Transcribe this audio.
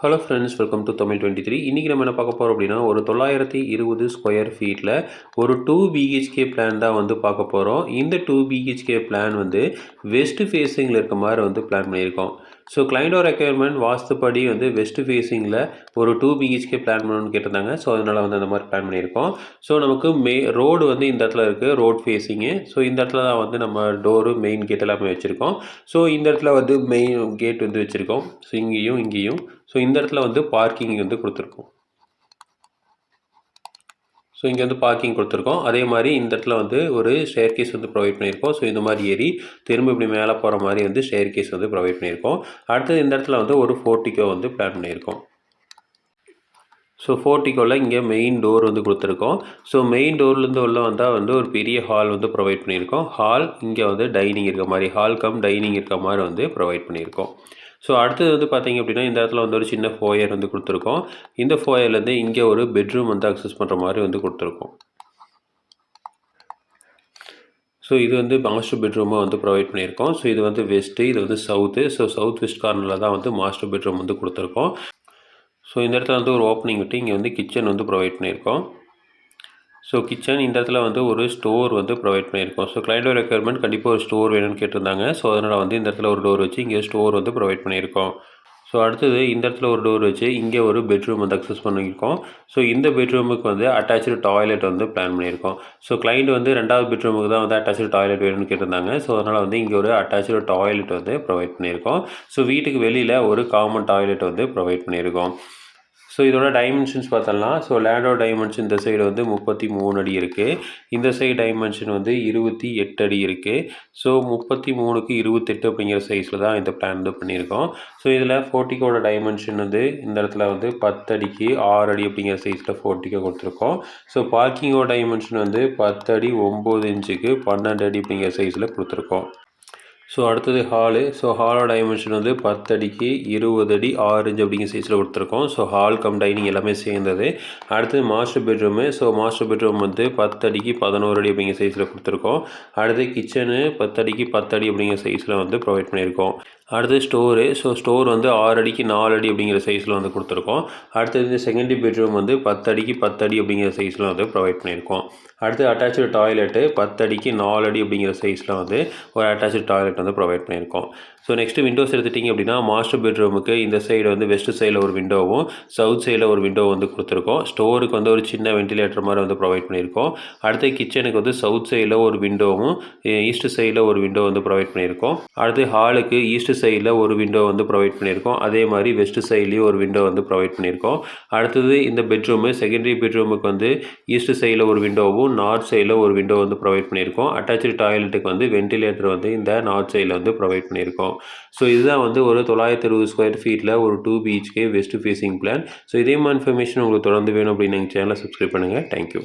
Hello friends welcome to Tamil twenty three இன்றைக்கி நம்ம என்ன பார்க்க போகிறோம் அப்படின்னா ஒரு தொள்ளாயிரத்தி இருபது ஸ்கொயர் ஃபீட்டில் ஒரு டூ பிஹெச்கே பிளான் தான் வந்து பார்க்க போகிறோம் இந்த டூ பிஹெச்கே பிளான் வந்து வெஸ்ட் ஃபேஸிங்கில் இருக்க மாதிரி வந்து பிளான் பண்ணியிருக்கோம். ஸோ கிளைண்டோ ரெக்யர்மெண்ட் வாஸ்துப்படி வந்து வெஸ்ட் ஃபேஸிங்கில் ஒரு டூ பிஹெச்கே பிளான் பண்ணணும்னு கேட்டிருந்தாங்க. ஸோ அதனால் வந்து அந்த மாதிரி பிளான் பண்ணியிருக்கோம். ஸோ நமக்கு மே ரோடு வந்து இந்த இடத்துல இருக்குது ரோட் ஃபேஸிங்கு ஸோ இந்த இடத்துல தான் வந்து நம்ம டோரு மெயின் கேட் எல்லாமே வச்சுருக்கோம். ஸோ இந்த இடத்துல வந்து மெயின் கேட் வந்து வச்சுருக்கோம். ஸோ இங்கேயும் இங்கேயும். ஸோ இந்த இடத்துல வந்து பார்க்கிங் வந்து கொடுத்துருக்கோம். ஸோ இங்கே வந்து பார்க்கிங் கொடுத்துருக்கோம். அதே மாதிரி இந்த இடத்துல வந்து ஒரு ஷேர் கேஸ் வந்து ப்ரொவைட் பண்ணியிருக்கோம். ஸோ இந்த மாதிரி ஏறி திரும்ப இப்படி மேலே போகிற மாதிரி வந்து ஷேர் கேஸ் வந்து ப்ரொவைட் பண்ணியிருக்கோம். அடுத்தது இந்த இடத்துல வந்து ஒரு ஃபோர்ட்டிக்கோ வந்து பிளான் பண்ணியிருக்கோம். ஸோ ஃபோர்ட்டிக்கோவில் இங்கே மெயின் டோர் வந்து கொடுத்துருக்கோம். ஸோ மெயின் டோர்லேருந்து உள்ளே வந்தால் வந்து ஒரு பெரிய ஹால் வந்து ப்ரொவைட் பண்ணியிருக்கோம். ஹால் இங்கே வந்து டைனிங் இருக்க மாதிரி ஹால் கம் டைனிங் இருக்க மாதிரி வந்து ப்ரொவைட் பண்ணியிருக்கோம். ஸோ அடுத்தது வந்து பார்த்திங்க அப்படின்னா இந்த இடத்துல வந்து ஒரு சின்ன ஃபோயர் வந்து கொடுத்துருக்கோம். இந்த ஃபோயர்லேருந்து இங்கே ஒரு பெட்ரூம் வந்து அக்சஸ் பண்ணுற மாதிரி வந்து கொடுத்துருக்கோம். ஸோ இது வந்து மாஸ்டர் பெட்ரூமாக வந்து ப்ரொவைட் பண்ணியிருக்கோம். ஸோ இது வந்து வெஸ்ட்டு இது வந்து சவுத்து ஸோ சவுத் வெஸ்ட் கார்னரில் தான் வந்து மாஸ்டர் பெட்ரூம் வந்து கொடுத்துருக்கோம். ஸோ இந்த இடத்துல வந்து ஒரு ஓப்பனிங் விட்டு இங்கே வந்து கிச்சன் வந்து ப்ரொவைட் பண்ணியிருக்கோம். ஸோ கிச்சன் இந்த இடத்துல வந்து ஒரு ஸ்டோர் வந்து ப்ரொவைட் பண்ணியிருக்கோம். ஸோ கிளைண்டோட ரெக்குயர்மெண்ட் கண்டிப்பாக ஒரு ஸ்டோர் வேணும்னு கேட்டிருந்தாங்க. ஸோ அதனால் வந்து இந்த இடத்துல ஒரு டோர் வச்சு இங்கே ஸ்டோர் வந்து ப்ரொவைட் பண்ணியிருக்கோம். ஸோ அடுத்தது இந்த இடத்துல ஒரு டோர் வச்சு இங்கே ஒரு பெட்ரூம் வந்து அக்சஸ் பண்ணியிருக்கோம். ஸோ இந்த பெட்ரூமுக்கு வந்து அட்டாச்சு டாய்லெட் வந்து பிளான் பண்ணியிருக்கோம். ஸோ கிளைண்ட் வந்து ரெண்டாவது பெட்ரூமுக்கு தான் வந்து அட்டாச்சு டாய்லெட் வேணும்னு கேட்டிருந்தாங்க. ஸோ அதனால் வந்து இங்கே ஒரு அட்டாச்சு டாய்லெட் வந்து ப்ரொவைட் பண்ணியிருக்கோம். ஸோ வீட்டுக்கு வெளியில் ஒரு காமன் டாய்லெட் வந்து ப்ரொவைட் பண்ணியிருக்கோம். ஸோ இதோட டைமென்ஷன்ஸ் பார்த்தலாம் ஸோ லேண்டோட டைமென்ஷன் இந்த சைடு வந்து முப்பத்தி மூணு அடி இருக்குது இந்த சைடு டைமென்ஷன் வந்து இருபத்தி எட்டு அடி இருக்குது ஸோ முப்பத்தி மூணுக்கு இருபத்தெட்டு அப்படிங்கிற சைஸில் தான் இந்த பிளான் வந்து பண்ணியிருக்கோம். ஸோ இதில் ஃபோர்ட்டிக்கோட டைமென்ஷன் வந்து இந்த இடத்துல வந்து பத்து அடிக்கு ஆறு அடி அப்படிங்கிற சைஸில் ஃபோர்ட்டிக்கோ கொடுத்துருக்கோம். ஸோ பார்க்கிங்கோட டைமென்ஷன் வந்து பத்து அடி ஒம்பது இன்ச்சுக்கு பன்னெண்டு அடி அப்படிங்கிற சைஸில் கொடுத்துருக்கோம். ஸோ அடுத்தது ஹாலு ஸோ ஹாலோட டைமென்ஷன் வந்து பத்து அடிக்கு இருபது அடி ஆறு இன்ச் அப்படிங்கிற சைஸில் கொடுத்துருக்கோம். ஸோ ஹால் கம் டைனிங் எல்லாமே சேர்ந்தது. அடுத்தது master bedroom so master bedroom வந்து பத்து அடிக்கு பதினோரு அடி அப்படிங்கிற சைஸில் கொடுத்துருக்கோம். அடுத்து கிச்சனு பத்து அடிக்கு பத்து அடி அப்படிங்கிற சைஸில் வந்து ப்ரொவைட் பண்ணியிருக்கோம். அடுத்து ஸ்டோரு ஸோ ஸ்டோர் வந்து ஆறு அடிக்கு நாலு அடி அப்படிங்கிற சைஸில் வந்து கொடுத்துருக்கோம். அடுத்தது இந்த செகண்டரி பெட்ரூம் வந்து பத்து அடிக்கு பத்து அடி அப்படிங்கிற சைஸில் வந்து ப்ரொவைட் பண்ணியிருக்கோம். அடுத்து அட்டாச்சு டாய்லெட்டு பத்து அடிக்கு நாலு அடி அப்படிங்கிற சைஸில் வந்து ஒரு அட்டாச்சு டாய்லெட் வந்து ப்ரொவைட் பண்ணியிருக்கோம். ஸோ நெக்ஸ்ட்டு விண்டோஸ் எடுத்துட்டிங்க அப்படின்னா மாஸ்டர் பெட்ரூமுக்கு இந்த சைடு வந்து வெஸ்ட் சைடில் ஒரு விண்டோவும் சவுத் சைடில் ஒரு விண்டோ வந்து கொடுத்துருக்கோம். ஸ்டோருக்கு வந்து ஒரு சின்ன வென்டிலேட்டர் மாதிரி வந்து ப்ரொவைட் பண்ணியிருக்கோம். அடுத்து கிச்சனுக்கு வந்து சவுத் சைடில் ஒரு விண்டோவும் ஈஸ்ட் சைடில் ஒரு விண்டோ வந்து ப்ரொவைட் பண்ணியிருக்கோம். அடுத்து ஹாலுக்கு ஈஸ்ட் சைடில் ஒரு விண்டோ வந்து ப்ரொவைட் பண்ணியிருக்கோம். அதே மாதிரி வெஸ்ட் சைட்லேயும் ஒரு விண்டோ வந்து ப்ரொவைட் பண்ணியிருக்கோம். அடுத்தது இந்த பெட்ரூமு செகண்டரி பெட்ரூமுக்கு வந்து ஈஸ்ட் சைடில் ஒரு விண்டோவும் நார்த் சைடில் ஒரு விண்டோ வந்து ப்ரொவைட் பண்ணியிருக்கோம். அட்டாச்சு டாய்லெட்டுக்கு வந்து வென்டிலேட்டர் வந்து இந்த நார்த் சைடில் வந்து ப்ரொவைட் பண்ணியிருக்கோம். ஸோ இதுதான் வந்து ஒரு தொள்ளாயிரத்தி இருபது ஸ்கொயர் ஃபீட்டில் ஒரு two BHK west facing plan so இதே மாதிரி இன்ஃபர்மேஷன் உங்களுக்கு தொடர்ந்து வேணும் அப்படின்னு எங்கள் சேனலை சப்ஸ்கிரைப் பண்ணுங்கள் தேங்க்யூ